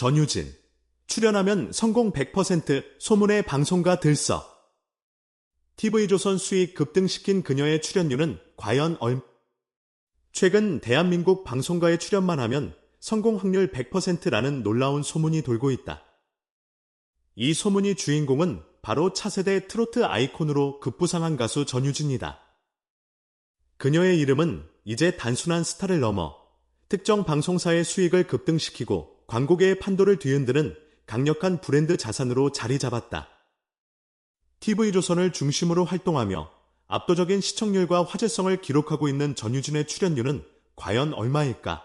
전유진. 출연하면 성공 100% 소문의 방송가 들썩. TV조선 수익 급등시킨 그녀의 출연료는 과연 얼? 최근 대한민국 방송가에 출연만 하면 성공 확률 100%라는 놀라운 소문이 돌고 있다. 이 소문이 주인공은 바로 차세대 트로트 아이콘으로 급부상한 가수 전유진이다. 그녀의 이름은 이제 단순한 스타를 넘어 특정 방송사의 수익을 급등시키고 광고계의 판도를 뒤흔드는 강력한 브랜드 자산으로 자리 잡았다. TV조선을 중심으로 활동하며 압도적인 시청률과 화제성을 기록하고 있는 전유진의 출연료는 과연 얼마일까?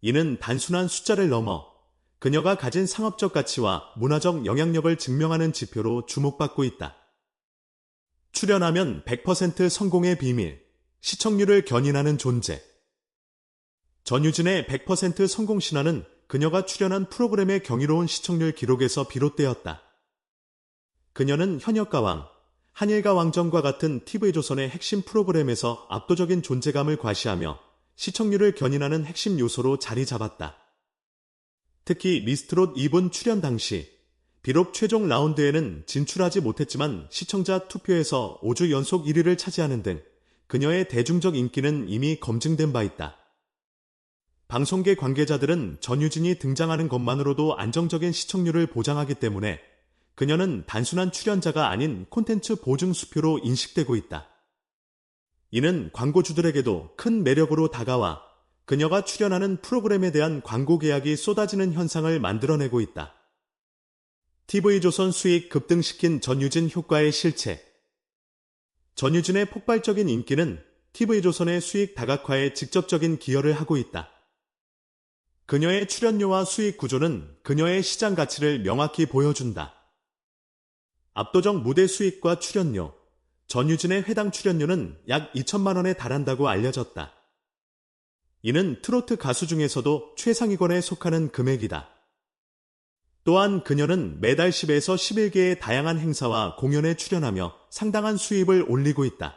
이는 단순한 숫자를 넘어 그녀가 가진 상업적 가치와 문화적 영향력을 증명하는 지표로 주목받고 있다. 출연하면 100% 성공의 비밀, 시청률을 견인하는 존재. 전유진의 100% 성공 신화는 그녀가 출연한 프로그램의 경이로운 시청률 기록에서 비롯되었다. 그녀는 현역가왕, 한일가 왕정과 같은 TV조선의 핵심 프로그램에서 압도적인 존재감을 과시하며 시청률을 견인하는 핵심 요소로 자리 잡았다. 특히 미스트롯 2분 출연 당시 비록 최종 라운드에는 진출하지 못했지만 시청자 투표에서 5주 연속 1위를 차지하는 등 그녀의 대중적 인기는 이미 검증된 바 있다. 방송계 관계자들은 전유진이 등장하는 것만으로도 안정적인 시청률을 보장하기 때문에 그녀는 단순한 출연자가 아닌 콘텐츠 보증 수표로 인식되고 있다. 이는 광고주들에게도 큰 매력으로 다가와 그녀가 출연하는 프로그램에 대한 광고 계약이 쏟아지는 현상을 만들어내고 있다. TV조선 수익 급등시킨 전유진 효과의 실체. 전유진의 폭발적인 인기는 TV조선의 수익 다각화에 직접적인 기여를 하고 있다. 그녀의 출연료와 수익 구조는 그녀의 시장 가치를 명확히 보여준다. 압도적 무대 수익과 출연료, 전유진의 회당 출연료는 약 2천만 원에 달한다고 알려졌다. 이는 트로트 가수 중에서도 최상위권에 속하는 금액이다. 또한 그녀는 매달 10에서 11개의 다양한 행사와 공연에 출연하며 상당한 수입을 올리고 있다.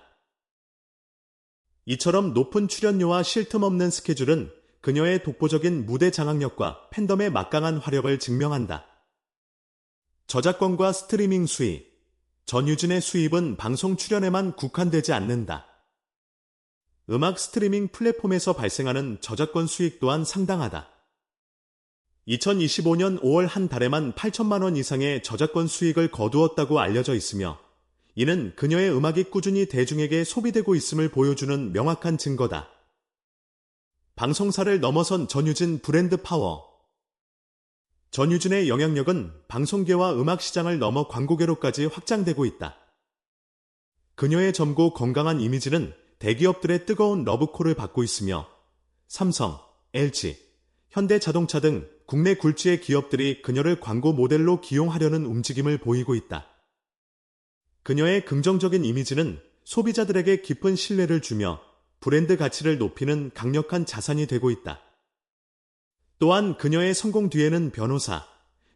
이처럼 높은 출연료와 쉴 틈 없는 스케줄은 그녀의 독보적인 무대 장악력과 팬덤의 막강한 화력을 증명한다. 저작권과 스트리밍 수입, 전유진의 수입은 방송 출연에만 국한되지 않는다. 음악 스트리밍 플랫폼에서 발생하는 저작권 수익 또한 상당하다. 2025년 5월 한 달에만 8천만 원 이상의 저작권 수익을 거두었다고 알려져 있으며 이는 그녀의 음악이 꾸준히 대중에게 소비되고 있음을 보여주는 명확한 증거다. 방송사를 넘어선 전유진 브랜드 파워. 전유진의 영향력은 방송계와 음악 시장을 넘어 광고계로까지 확장되고 있다. 그녀의 젊고 건강한 이미지는 대기업들의 뜨거운 러브콜을 받고 있으며 삼성, LG, 현대자동차 등 국내 굴지의 기업들이 그녀를 광고 모델로 기용하려는 움직임을 보이고 있다. 그녀의 긍정적인 이미지는 소비자들에게 깊은 신뢰를 주며 브랜드 가치를 높이는 강력한 자산이 되고 있다. 또한 그녀의 성공 뒤에는 변호사,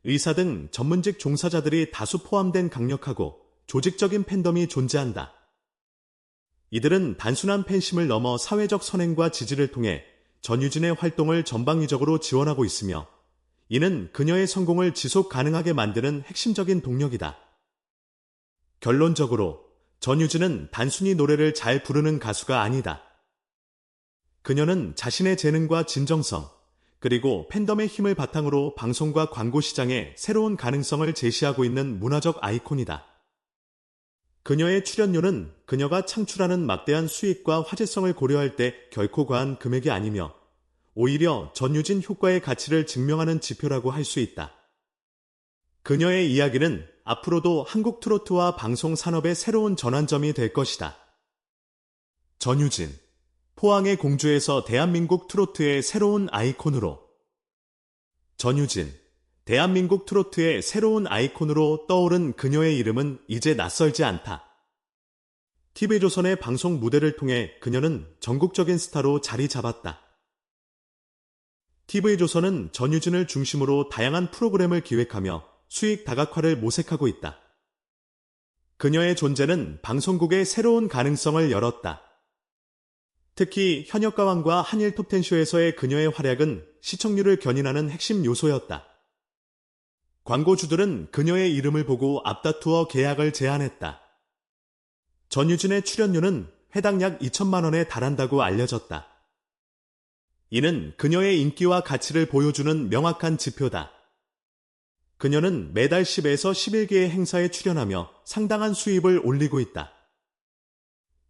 의사 등 전문직 종사자들이 다수 포함된 강력하고 조직적인 팬덤이 존재한다. 이들은 단순한 팬심을 넘어 사회적 선행과 지지를 통해 전유진의 활동을 전방위적으로 지원하고 있으며 이는 그녀의 성공을 지속 가능하게 만드는 핵심적인 동력이다. 결론적으로 전유진은 단순히 노래를 잘 부르는 가수가 아니다. 그녀는 자신의 재능과 진정성, 그리고 팬덤의 힘을 바탕으로 방송과 광고 시장에 새로운 가능성을 제시하고 있는 문화적 아이콘이다. 그녀의 출연료는 그녀가 창출하는 막대한 수익과 화제성을 고려할 때 결코 과한 금액이 아니며 오히려 전유진 효과의 가치를 증명하는 지표라고 할 수 있다. 그녀의 이야기는 앞으로도 한국 트로트와 방송 산업의 새로운 전환점이 될 것이다. 전유진, 포항의 공주에서 대한민국 트로트의 새로운 아이콘으로 전유진, 대한민국 트로트의 새로운 아이콘으로 떠오른 그녀의 이름은 이제 낯설지 않다. TV조선의 방송 무대를 통해 그녀는 전국적인 스타로 자리 잡았다. TV조선은 전유진을 중심으로 다양한 프로그램을 기획하며 수익 다각화를 모색하고 있다. 그녀의 존재는 방송국의 새로운 가능성을 열었다. 특히 현역 가왕과 한일 톱텐쇼에서의 그녀의 활약은 시청률을 견인하는 핵심 요소였다. 광고주들은 그녀의 이름을 보고 앞다투어 계약을 제안했다. 전유진의 출연료는 회당 약 2천만 원에 달한다고 알려졌다. 이는 그녀의 인기와 가치를 보여주는 명확한 지표다. 그녀는 매달 10에서 11개의 행사에 출연하며 상당한 수입을 올리고 있다.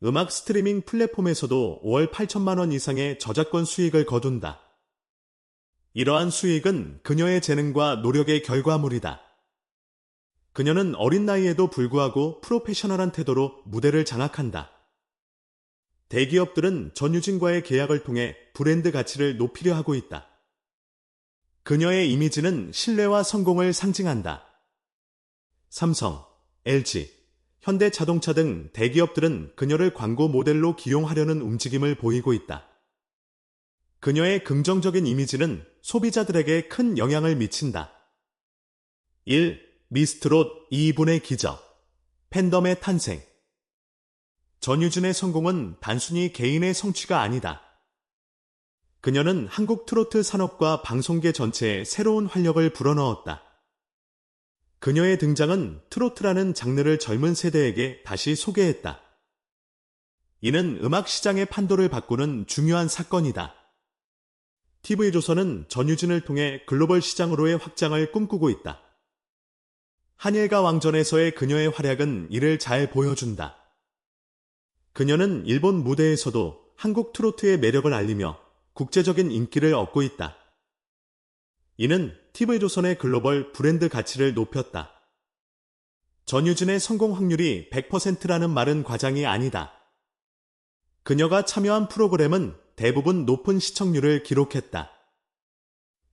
음악 스트리밍 플랫폼에서도 월 8천만 원 이상의 저작권 수익을 거둔다. 이러한 수익은 그녀의 재능과 노력의 결과물이다. 그녀는 어린 나이에도 불구하고 프로페셔널한 태도로 무대를 장악한다. 대기업들은 전유진과의 계약을 통해 브랜드 가치를 높이려 하고 있다. 그녀의 이미지는 신뢰와 성공을 상징한다. 삼성, LG, 현대 자동차 등 대기업들은 그녀를 광고 모델로 기용하려는 움직임을 보이고 있다. 그녀의 긍정적인 이미지는 소비자들에게 큰 영향을 미친다. 1. 미스트롯 2분의 기적 팬덤의 탄생 전유진의 성공은 단순히 개인의 성취가 아니다. 그녀는 한국 트로트 산업과 방송계 전체에 새로운 활력을 불어넣었다. 그녀의 등장은 트로트라는 장르를 젊은 세대에게 다시 소개했다. 이는 음악 시장의 판도를 바꾸는 중요한 사건이다. TV조선은 전유진을 통해 글로벌 시장으로의 확장을 꿈꾸고 있다. 한일과 왕전에서의 그녀의 활약은 이를 잘 보여준다. 그녀는 일본 무대에서도 한국 트로트의 매력을 알리며 국제적인 인기를 얻고 있다. 이는 TV조선의 글로벌 브랜드 가치를 높였다. 전유진의 성공 확률이 100%라는 말은 과장이 아니다. 그녀가 참여한 프로그램은 대부분 높은 시청률을 기록했다.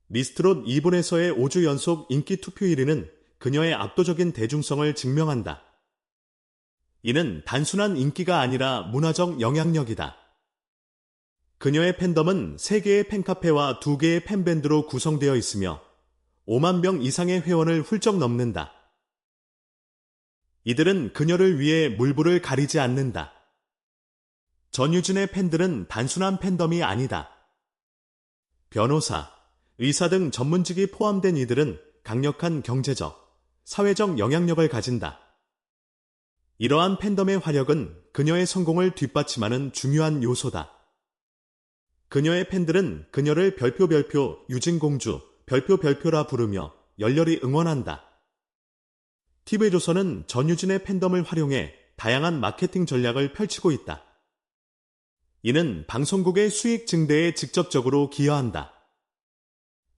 미스트롯 2분에서의 5주 연속 인기 투표 1위는 그녀의 압도적인 대중성을 증명한다. 이는 단순한 인기가 아니라 문화적 영향력이다. 그녀의 팬덤은 3개의 팬카페와 2개의 팬밴드로 구성되어 있으며 5만 명 이상의 회원을 훌쩍 넘는다. 이들은 그녀를 위해 물불을 가리지 않는다. 전유진의 팬들은 단순한 팬덤이 아니다. 변호사, 의사 등 전문직이 포함된 이들은 강력한 경제적, 사회적 영향력을 가진다. 이러한 팬덤의 화력은 그녀의 성공을 뒷받침하는 중요한 요소다. 그녀의 팬들은 그녀를 별표 별표 유진공주 별표 별표라 부르며 열렬히 응원한다. TV조선은 전유진의 팬덤을 활용해 다양한 마케팅 전략을 펼치고 있다. 이는 방송국의 수익 증대에 직접적으로 기여한다.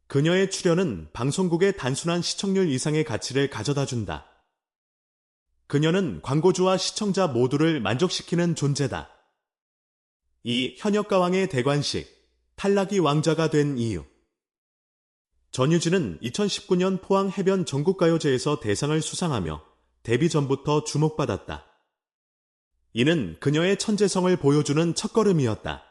그녀의 출연은 방송국의 단순한 시청률 이상의 가치를 가져다 준다. 그녀는 광고주와 시청자 모두를 만족시키는 존재다. 이 현역 가왕의 대관식, 탈락이 왕자가 된 이유. 전유진은 2019년 포항 해변 전국가요제에서 대상을 수상하며 데뷔 전부터 주목받았다. 이는 그녀의 천재성을 보여주는 첫걸음이었다.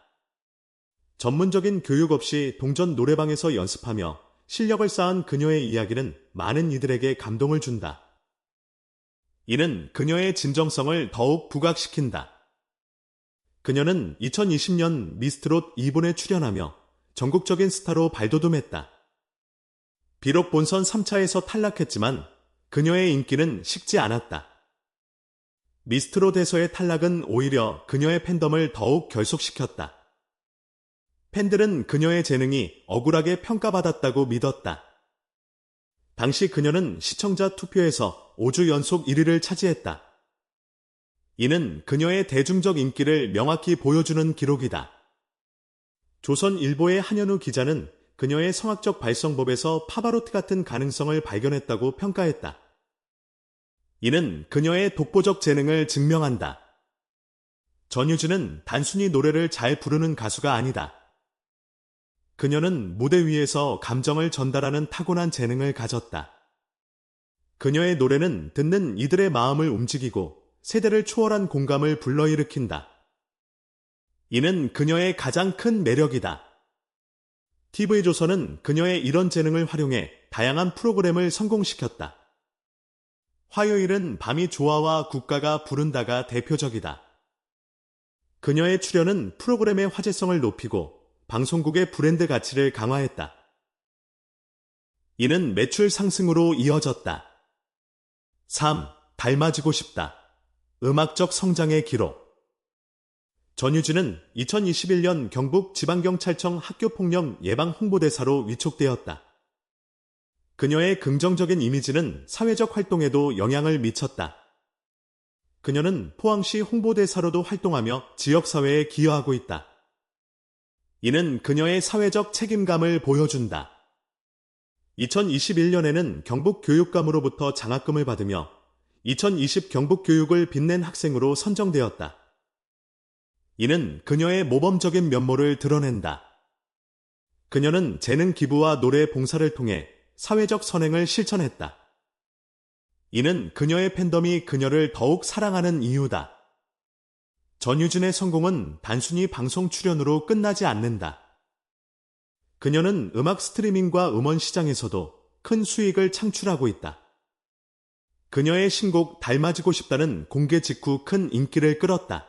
전문적인 교육 없이 동전 노래방에서 연습하며 실력을 쌓은 그녀의 이야기는 많은 이들에게 감동을 준다. 이는 그녀의 진정성을 더욱 부각시킨다. 그녀는 2020년 미스트롯 2분에 출연하며 전국적인 스타로 발돋움했다. 비록 본선 3차에서 탈락했지만 그녀의 인기는 식지 않았다. 미스트롯에서의 탈락은 오히려 그녀의 팬덤을 더욱 결속시켰다. 팬들은 그녀의 재능이 억울하게 평가받았다고 믿었다. 당시 그녀는 시청자 투표에서 5주 연속 1위를 차지했다. 이는 그녀의 대중적 인기를 명확히 보여주는 기록이다. 조선일보의 한현우 기자는 그녀의 성악적 발성법에서 파바로티 같은 가능성을 발견했다고 평가했다. 이는 그녀의 독보적 재능을 증명한다. 전유진은 단순히 노래를 잘 부르는 가수가 아니다. 그녀는 무대 위에서 감정을 전달하는 타고난 재능을 가졌다. 그녀의 노래는 듣는 이들의 마음을 움직이고 세대를 초월한 공감을 불러일으킨다. 이는 그녀의 가장 큰 매력이다. TV조선은 그녀의 이런 재능을 활용해 다양한 프로그램을 성공시켰다. 화요일은 밤이 좋아와 국가가 부른다가 대표적이다. 그녀의 출연은 프로그램의 화제성을 높이고 방송국의 브랜드 가치를 강화했다. 이는 매출 상승으로 이어졌다. 3. 닮아지고 싶다. 음악적 성장의 기록. 전유진은 2021년 경북 지방경찰청 학교폭력 예방 홍보대사로 위촉되었다. 그녀의 긍정적인 이미지는 사회적 활동에도 영향을 미쳤다. 그녀는 포항시 홍보대사로도 활동하며 지역사회에 기여하고 있다. 이는 그녀의 사회적 책임감을 보여준다. 2021년에는 경북교육감으로부터 장학금을 받으며 2020 경북교육을 빛낸 학생으로 선정되었다. 이는 그녀의 모범적인 면모를 드러낸다. 그녀는 재능 기부와 노래 봉사를 통해 사회적 선행을 실천했다. 이는 그녀의 팬덤이 그녀를 더욱 사랑하는 이유다. 전유진의 성공은 단순히 방송 출연으로 끝나지 않는다. 그녀는 음악 스트리밍과 음원 시장에서도 큰 수익을 창출하고 있다. 그녀의 신곡 닮아지고 싶다는 공개 직후 큰 인기를 끌었다.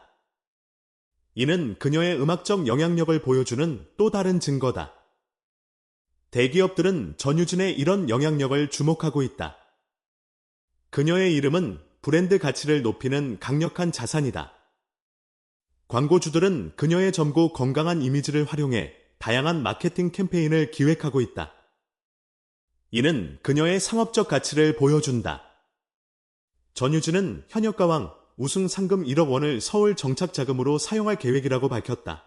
이는 그녀의 음악적 영향력을 보여주는 또 다른 증거다. 대기업들은 전유진의 이런 영향력을 주목하고 있다. 그녀의 이름은 브랜드 가치를 높이는 강력한 자산이다. 광고주들은 그녀의 젊고 건강한 이미지를 활용해 다양한 마케팅 캠페인을 기획하고 있다. 이는 그녀의 상업적 가치를 보여준다. 전유진은 현역 가왕 우승 상금 1억 원을 서울 정착 자금으로 사용할 계획이라고 밝혔다.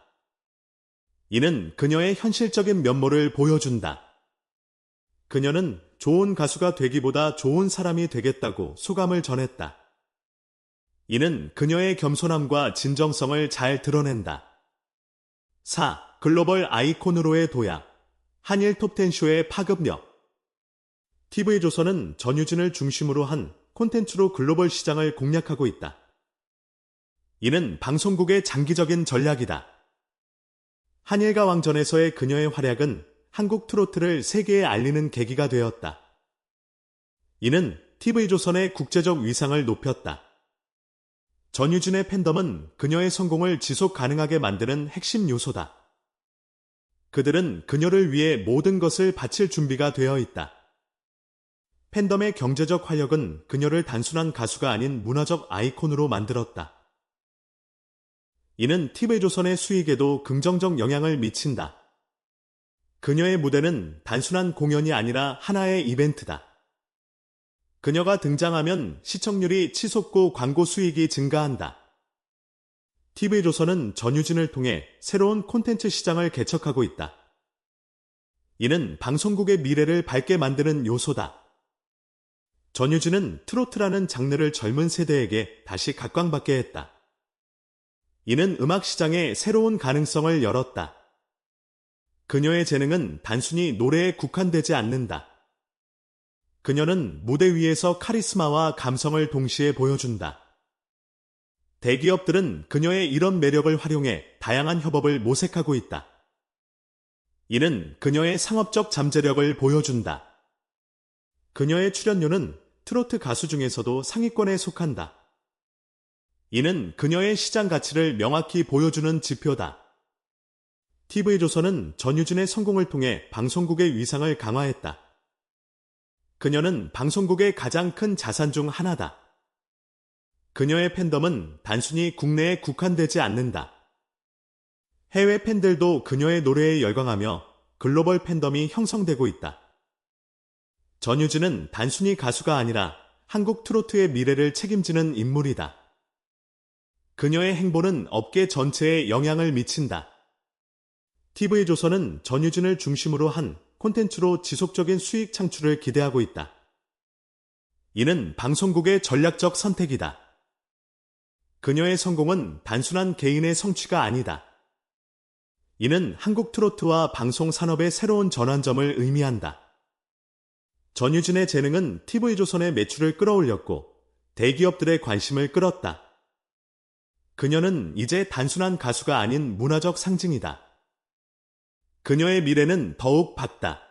이는 그녀의 현실적인 면모를 보여준다. 그녀는 좋은 가수가 되기보다 좋은 사람이 되겠다고 소감을 전했다. 이는 그녀의 겸손함과 진정성을 잘 드러낸다. 4. 글로벌 아이콘으로의 도약. 한일 톱텐쇼의 파급력. TV조선은 전유진을 중심으로 한 콘텐츠로 글로벌 시장을 공략하고 있다. 이는 방송국의 장기적인 전략이다. 한일과 왕전에서의 그녀의 활약은 한국 트로트를 세계에 알리는 계기가 되었다. 이는 TV조선의 국제적 위상을 높였다. 전유진의 팬덤은 그녀의 성공을 지속 가능하게 만드는 핵심 요소다. 그들은 그녀를 위해 모든 것을 바칠 준비가 되어 있다. 팬덤의 경제적 활력은 그녀를 단순한 가수가 아닌 문화적 아이콘으로 만들었다. 이는 TV조선의 수익에도 긍정적 영향을 미친다. 그녀의 무대는 단순한 공연이 아니라 하나의 이벤트다. 그녀가 등장하면 시청률이 치솟고 광고 수익이 증가한다. TV조선은 전유진을 통해 새로운 콘텐츠 시장을 개척하고 있다. 이는 방송국의 미래를 밝게 만드는 요소다. 전유진은 트로트라는 장르를 젊은 세대에게 다시 각광받게 했다. 이는 음악 시장에 새로운 가능성을 열었다. 그녀의 재능은 단순히 노래에 국한되지 않는다. 그녀는 무대 위에서 카리스마와 감성을 동시에 보여준다. 대기업들은 그녀의 이런 매력을 활용해 다양한 협업을 모색하고 있다. 이는 그녀의 상업적 잠재력을 보여준다. 그녀의 출연료는 트로트 가수 중에서도 상위권에 속한다. 이는 그녀의 시장 가치를 명확히 보여주는 지표다. TV조선은 전유진의 성공을 통해 방송국의 위상을 강화했다. 그녀는 방송국의 가장 큰 자산 중 하나다. 그녀의 팬덤은 단순히 국내에 국한되지 않는다. 해외 팬들도 그녀의 노래에 열광하며 글로벌 팬덤이 형성되고 있다. 전유진은 단순히 가수가 아니라 한국 트로트의 미래를 책임지는 인물이다. 그녀의 행보는 업계 전체에 영향을 미친다. TV조선은 전유진을 중심으로 한 콘텐츠로 지속적인 수익 창출을 기대하고 있다. 이는 방송국의 전략적 선택이다. 그녀의 성공은 단순한 개인의 성취가 아니다. 이는 한국 트로트와 방송 산업의 새로운 전환점을 의미한다. 전유진의 재능은 TV조선의 매출을 끌어올렸고 대기업들의 관심을 끌었다. 그녀는 이제 단순한 가수가 아닌 문화적 상징이다. 그녀의 미래는 더욱 밝다.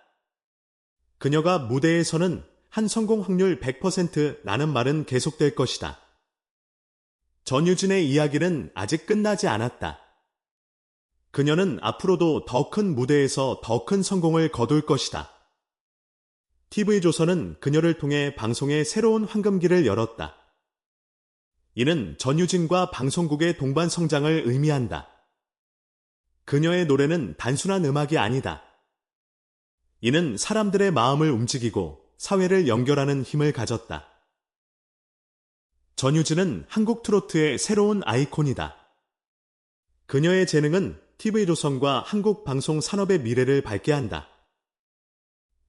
그녀가 무대에 서는 한 성공 확률 100%라는 말은 계속될 것이다. 전유진의 이야기는 아직 끝나지 않았다. 그녀는 앞으로도 더 큰 무대에서 더 큰 성공을 거둘 것이다. TV조선은 그녀를 통해 방송의 새로운 황금기를 열었다. 이는 전유진과 방송국의 동반 성장을 의미한다. 그녀의 노래는 단순한 음악이 아니다. 이는 사람들의 마음을 움직이고 사회를 연결하는 힘을 가졌다. 전유진은 한국 트로트의 새로운 아이콘이다. 그녀의 재능은 TV조선과 한국 방송 산업의 미래를 밝게 한다.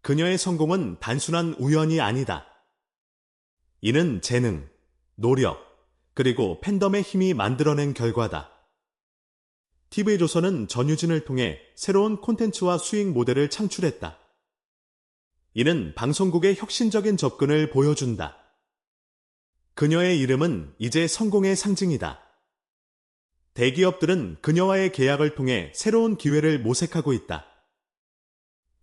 그녀의 성공은 단순한 우연이 아니다. 이는 재능, 노력, 그리고 팬덤의 힘이 만들어낸 결과다. TV조선은 전유진을 통해 새로운 콘텐츠와 수익 모델을 창출했다. 이는 방송국의 혁신적인 접근을 보여준다. 그녀의 이름은 이제 성공의 상징이다. 대기업들은 그녀와의 계약을 통해 새로운 기회를 모색하고 있다.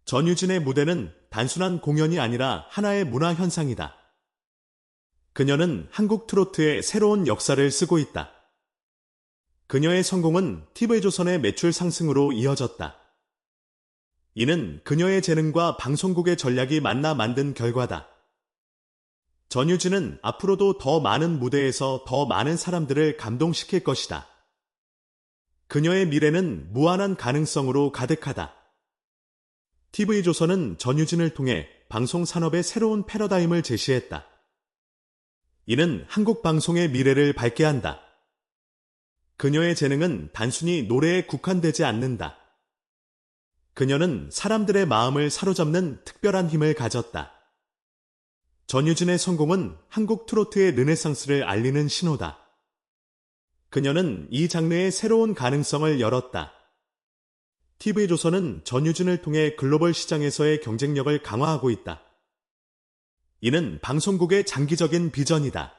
전유진의 무대는 단순한 공연이 아니라 하나의 문화 현상이다. 그녀는 한국 트로트의 새로운 역사를 쓰고 있다. 그녀의 성공은 TV조선의 매출 상승으로 이어졌다. 이는 그녀의 재능과 방송국의 전략이 만나 만든 결과다. 전유진은 앞으로도 더 많은 무대에서 더 많은 사람들을 감동시킬 것이다. 그녀의 미래는 무한한 가능성으로 가득하다. TV조선은 전유진을 통해 방송 산업의 새로운 패러다임을 제시했다. 이는 한국 방송의 미래를 밝게 한다. 그녀의 재능은 단순히 노래에 국한되지 않는다. 그녀는 사람들의 마음을 사로잡는 특별한 힘을 가졌다. 전유진의 성공은 한국 트로트의 르네상스를 알리는 신호다. 그녀는 이 장르의 새로운 가능성을 열었다. TV조선은 전유진을 통해 글로벌 시장에서의 경쟁력을 강화하고 있다. 이는 방송국의 장기적인 비전이다.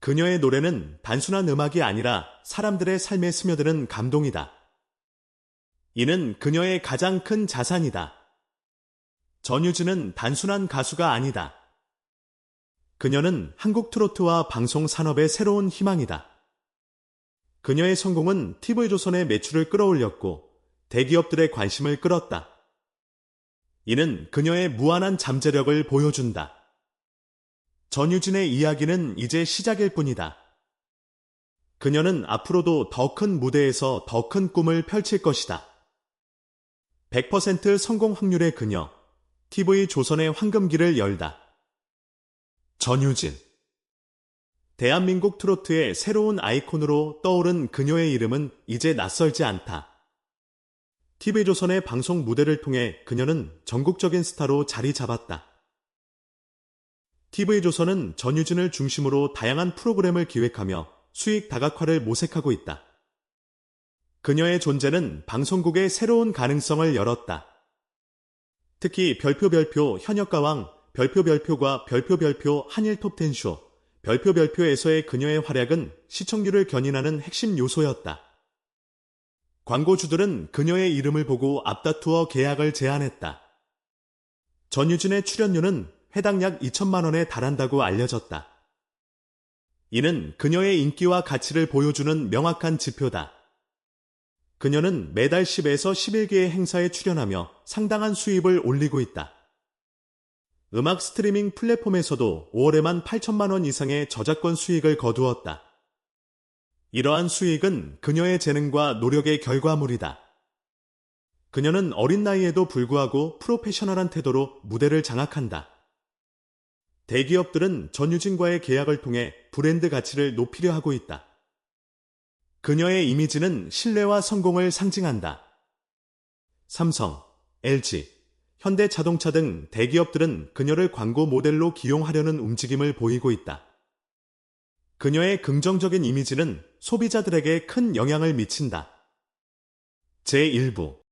그녀의 노래는 단순한 음악이 아니라 사람들의 삶에 스며드는 감동이다. 이는 그녀의 가장 큰 자산이다. 전유진은 단순한 가수가 아니다. 그녀는 한국 트로트와 방송 산업의 새로운 희망이다. 그녀의 성공은 TV조선의 매출을 끌어올렸고 대기업들의 관심을 끌었다. 이는 그녀의 무한한 잠재력을 보여준다. 전유진의 이야기는 이제 시작일 뿐이다. 그녀는 앞으로도 더 큰 무대에서 더 큰 꿈을 펼칠 것이다. 100% 성공 확률의 그녀, TV 조선의 황금기를 열다. 전유진. 대한민국 트로트의 새로운 아이콘으로 떠오른 그녀의 이름은 이제 낯설지 않다. TV조선의 방송 무대를 통해 그녀는 전국적인 스타로 자리 잡았다. TV조선은 전유진을 중심으로 다양한 프로그램을 기획하며 수익 다각화를 모색하고 있다. 그녀의 존재는 방송국의 새로운 가능성을 열었다. 특히 별표별표 현역가왕, 별표별표과 별표별표 한일 톱텐쇼, 별표별표에서의 그녀의 활약은 시청률을 견인하는 핵심 요소였다. 광고주들은 그녀의 이름을 보고 앞다투어 계약을 제안했다. 전유진의 출연료는 해당 약 2천만 원에 달한다고 알려졌다. 이는 그녀의 인기와 가치를 보여주는 명확한 지표다. 그녀는 매달 10에서 11개의 행사에 출연하며 상당한 수입을 올리고 있다. 음악 스트리밍 플랫폼에서도 5월에만 8천만 원 이상의 저작권 수익을 거두었다. 이러한 수익은 그녀의 재능과 노력의 결과물이다. 그녀는 어린 나이에도 불구하고 프로페셔널한 태도로 무대를 장악한다. 대기업들은 전유진과의 계약을 통해 브랜드 가치를 높이려 하고 있다. 그녀의 이미지는 신뢰와 성공을 상징한다. 삼성, LG, 현대 자동차 등 대기업들은 그녀를 광고 모델로 기용하려는 움직임을 보이고 있다. 그녀의 긍정적인 이미지는 소비자들에게 큰 영향을 미친다. 제1부